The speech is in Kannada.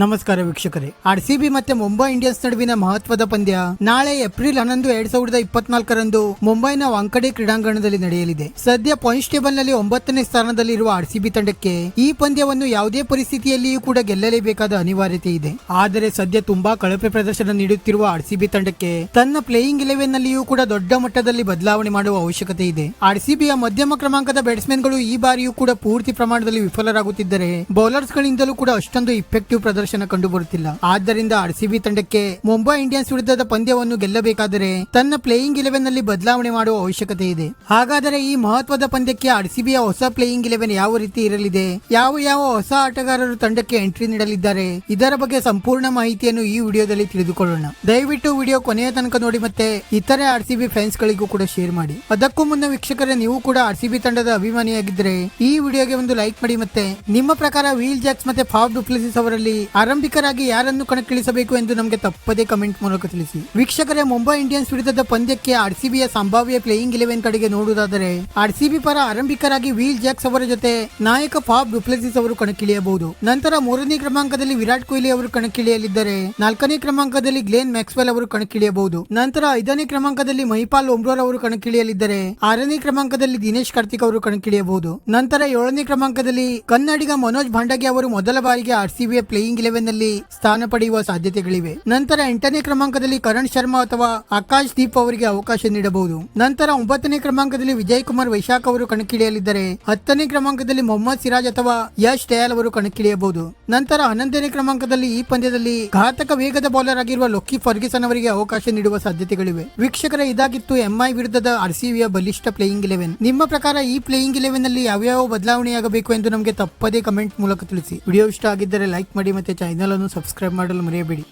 ನಮಸ್ಕಾರ ವೀಕ್ಷಕರೇ. ಆರ್ಸಿಬಿ ಮತ್ತೆ ಮುಂಬೈ ಇಂಡಿಯನ್ಸ್ ನಡುವಿನ ಮಹತ್ವದ ಪಂದ್ಯ ನಾಳೆ ಏಪ್ರಿಲ್ ಹನ್ನೊಂದು ಎರಡ್ ಸಾವಿರದ ಇಪ್ಪತ್ನಾಲ್ಕರಂದು ಮುಂಬೈನ ವಾಂಕಡೆ ಕ್ರೀಡಾಂಗಣದಲ್ಲಿ ನಡೆಯಲಿದೆ. ಸದ್ಯ ಪಾಯಿಂಟ್ಸ್ ಟೇಬಲ್ನಲ್ಲಿ ಒಂಬತ್ತನೇ ಸ್ಥಾನದಲ್ಲಿರುವ ಆರ್ಸಿಬಿ ತಂಡಕ್ಕೆ ಈ ಪಂದ್ಯವನ್ನು ಯಾವುದೇ ಪರಿಸ್ಥಿತಿಯಲ್ಲಿಯೂ ಕೂಡ ಗೆಲ್ಲಲೇಬೇಕಾದ ಅನಿವಾರ್ಯತೆ ಇದೆ. ಆದರೆ ಸದ್ಯ ತುಂಬಾ ಕಳಪೆ ಪ್ರದರ್ಶನ ನೀಡುತ್ತಿರುವ ಆರ್ಸಿಬಿ ತಂಡಕ್ಕೆ ತನ್ನ ಪ್ಲೇಯಿಂಗ್ ಇಲೆವೆನ್ ನಲ್ಲಿಯೂ ಕೂಡ ದೊಡ್ಡ ಮಟ್ಟದಲ್ಲಿ ಬದಲಾವಣೆ ಮಾಡುವ ಅವಶ್ಯಕತೆ ಇದೆ. ಆರ್ಸಿಬಿಯ ಮಧ್ಯಮ ಕ್ರಮಾಂಕದ ಬ್ಯಾಟ್ಸ್ಮನ್ಗಳು ಈ ಬಾರಿಯೂ ಕೂಡ ಪೂರ್ತಿ ಪ್ರಮಾಣದಲ್ಲಿ ವಿಫಲರಾಗುತ್ತಿದ್ದರೆ ಬೌಲರ್ಸ್ ಗಳಿಂದಲೂ ಕೂಡ ಅಷ್ಟೊಂದು ಇಫೆಕ್ಟಿವ್ ಕಂಡು ಬರುತ್ತಿಲ್ಲ ಆದ್ದರಿಂದ ಆರ್ಸಿಬಿ ತಂಡಕ್ಕೆ ಮುಂಬೈ ಇಂಡಿಯನ್ಸ್ ವಿರುದ್ಧದ ಪಂದ್ಯವನ್ನು ಗೆಲ್ಲಬೇಕಾದರೆ ತನ್ನ ಪ್ಲೇಯಿಂಗ್ ಇಲೆವೆನ್ನಲ್ಲಿ ಬದಲಾವಣೆ ಮಾಡುವ ಅವಶ್ಯಕತೆ ಇದೆ. ಹಾಗಾದರೆ ಈ ಮಹತ್ವದ ಪಂದ್ಯಕ್ಕೆ ಆರ್ಸಿಬಿಯ ಹೊಸ ಪ್ಲೇಯಿಂಗ್ ಇಲೆವೆನ್ ಯಾವ ರೀತಿ ಇರಲಿದೆ? ಯಾವ ಯಾವ ಹೊಸ ಆಟಗಾರರು ತಂಡಕ್ಕೆ ಎಂಟ್ರಿ ನೀಡಲಿದ್ದಾರೆ? ಇದರ ಬಗ್ಗೆ ಸಂಪೂರ್ಣ ಮಾಹಿತಿಯನ್ನು ಈ ವಿಡಿಯೋದಲ್ಲಿ ತಿಳಿದುಕೊಳ್ಳೋಣ. ದಯವಿಟ್ಟು ವಿಡಿಯೋ ಕೊನೆಯ ತನಕ ನೋಡಿ ಮತ್ತೆ ಇತರೆ ಆರ್ಸಿಬಿ ಫ್ಯಾನ್ಸ್ ಗಳಿಗೂ ಕೂಡ ಶೇರ್ ಮಾಡಿ. ಅದಕ್ಕೂ ಮುನ್ನ ವೀಕ್ಷಕರೇ, ನೀವು ಕೂಡ ಆರ್ಸಿಬಿ ತಂಡದ ಅಭಿಮಾನಿಯಾಗಿದ್ದರೆ ಈ ವಿಡಿಯೋಗೆ ಒಂದು ಲೈಕ್ ಮಾಡಿ ಮತ್ತೆ ನಿಮ್ಮ ಪ್ರಕಾರ ವೀಲ್ ಜಾಕ್ಸ್ ಮತ್ತೆ ಫಾಬ್ ಡುಪ್ಲಿಸಿಸ್ ಅವರಲ್ಲಿ ಆರಂಭಿಕರಾಗಿ ಯಾರನ್ನು ಕಣಕ್ಕಿಳಿಸಬೇಕು ಎಂದು ನಮಗೆ ತಪ್ಪದೇ ಕಮೆಂಟ್ ಮೂಲಕ ತಿಳಿಸಿ. ವೀಕ್ಷಕರೇ, ಮುಂಬೈ ಇಂಡಿಯನ್ಸ್ ವಿರುದ್ಧದ ಪಂದ್ಯಕ್ಕೆ ಆರ್ಸಿಬಿಯ ಸಂಭಾವ್ಯ ಪ್ಲೇಯಿಂಗ್ ಇಲೆವೆನ್ ಕಡೆಗೆ ನೋಡುವುದಾದರೆ ಆರ್ಸಿಬಿ ಪರ ಆರಂಭಿಕರಾಗಿ ವೀಲ್ ಜಾಕ್ಸ್ ಅವರ ಜೊತೆ ನಾಯಕ ಫಾಬ್ ಡುಪ್ಲೆಸಿಸ್ ಅವರು ಕಣಕ್ಕಿಳಿಯಬಹುದು. ನಂತರ ಮೂರನೇ ಕ್ರಮಾಂಕದಲ್ಲಿ ವಿರಾಟ್ ಕೊಹ್ಲಿ ಅವರು ಕಣಕ್ಕಿಳಿಯಲಿದ್ದರೆ, ನಾಲ್ಕನೇ ಕ್ರಮಾಂಕದಲ್ಲಿ ಗ್ಲೇನ್ ಮ್ಯಾಕ್ಸ್ವೆಲ್ ಅವರು ಕಣಕ್ಕಿಳಿಯಬಹುದು. ನಂತರ ಐದನೇ ಕ್ರಮಾಂಕದಲ್ಲಿ ಮಹಿಪಾಲ್ ಒಮ್ರೋರ್ ಅವರು ಕಣಕ್ಕಿಳಿಯಲಿದ್ದರೆ, ಆರನೇ ಕ್ರಮಾಂಕದಲ್ಲಿ ದಿನೇಶ್ ಕಾರ್ತಿಕ್ ಅವರು ಕಣಕ್ಕಿಳಿಯಬಹುದು. ನಂತರ ಏಳನೇ ಕ್ರಮಾಂಕದಲ್ಲಿ ಕನ್ನಡಿಗ ಮನೋಜ್ ಭಾಂಡಗೆ ಅವರು ಮೊದಲ ಬಾರಿಗೆ ಆರ್ಸಿಬಿಯ ಪ್ಲೇಯಿಂಗ್ ಇಲೆವೆನ್ನಲ್ಲಿ ಸ್ಥಾನ ಪಡೆಯುವ ಸಾಧ್ಯತೆಗಳಿವೆ. ನಂತರ ಎಂಟನೇ ಕ್ರಮಾಂಕದಲ್ಲಿ ಕರಣ್ ಶರ್ಮಾ ಅಥವಾ ಆಕಾಶ್ ದೀಪ್ ಅವರಿಗೆ ಅವಕಾಶ ನೀಡಬಹುದು. ನಂತರ ಒಂಬತ್ತನೇ ಕ್ರಮಾಂಕದಲ್ಲಿ ವಿಜಯ್ ಕುಮಾರ್ ವೈಶಾಖ್ ಅವರು ಕಣಕ್ಕಿಳಿಯಲಿದ್ದಾರೆ, ಹತ್ತನೇ ಕ್ರಮಾಂಕದಲ್ಲಿ ಮೊಹಮ್ಮದ್ ಸಿರಾಜ್ ಅಥವಾ ಯಶ್ ದಯಾಲ್ ಅವರು ಕಣಕ್ಕಿಳಿಯಬಹುದು. ನಂತರ ಹನ್ನೊಂದನೇ ಕ್ರಮಾಂಕದಲ್ಲಿ ಈ ಪಂದ್ಯದಲ್ಲಿ ಘಾತಕ ವೇಗದ ಬೌಲರ್ ಆಗಿರುವ ಲೊಕ್ಕಿ ಫರ್ಗಿಸನ್ ಅವರಿಗೆ ಅವಕಾಶ ನೀಡುವ ಸಾಧ್ಯತೆಗಳಿವೆ. ವೀಕ್ಷಕರ ಇದಾಗಿತ್ತು ಎಂಐ ವಿರುದ್ಧದ ಆರ್ಸಿಬಿಯ ಬಲಿಷ್ಠ ಪ್ಲೇಯಿಂಗ್ ಇಲೆವೆನ್ ನಿಮ್ಮ ಪ್ರಕಾರ ಈ ಪ್ಲೇಯಿಂಗ್ ಇಲೆವೆನ್ನಲ್ಲಿ ಯಾವ್ಯಾವ ಬದಲಾವಣೆಯಾಗಬೇಕು ಎಂದು ನಮಗೆ ತಪ್ಪದೇ ಕಮೆಂಟ್ ಮೂಲಕ ತಿಳಿಸಿ. ವಿಡಿಯೋ ಇಷ್ಟ ಆಗಿದ್ದರೆ ಲೈಕ್ ಮಾಡಿ ಮತ್ತೆ ಚಾನೆಲ್ ಅನ್ನು ಸಬ್ಸ್ಕ್ರೈಬ್ ಮಾಡಲು ಮರೆಯಬೇಡಿ.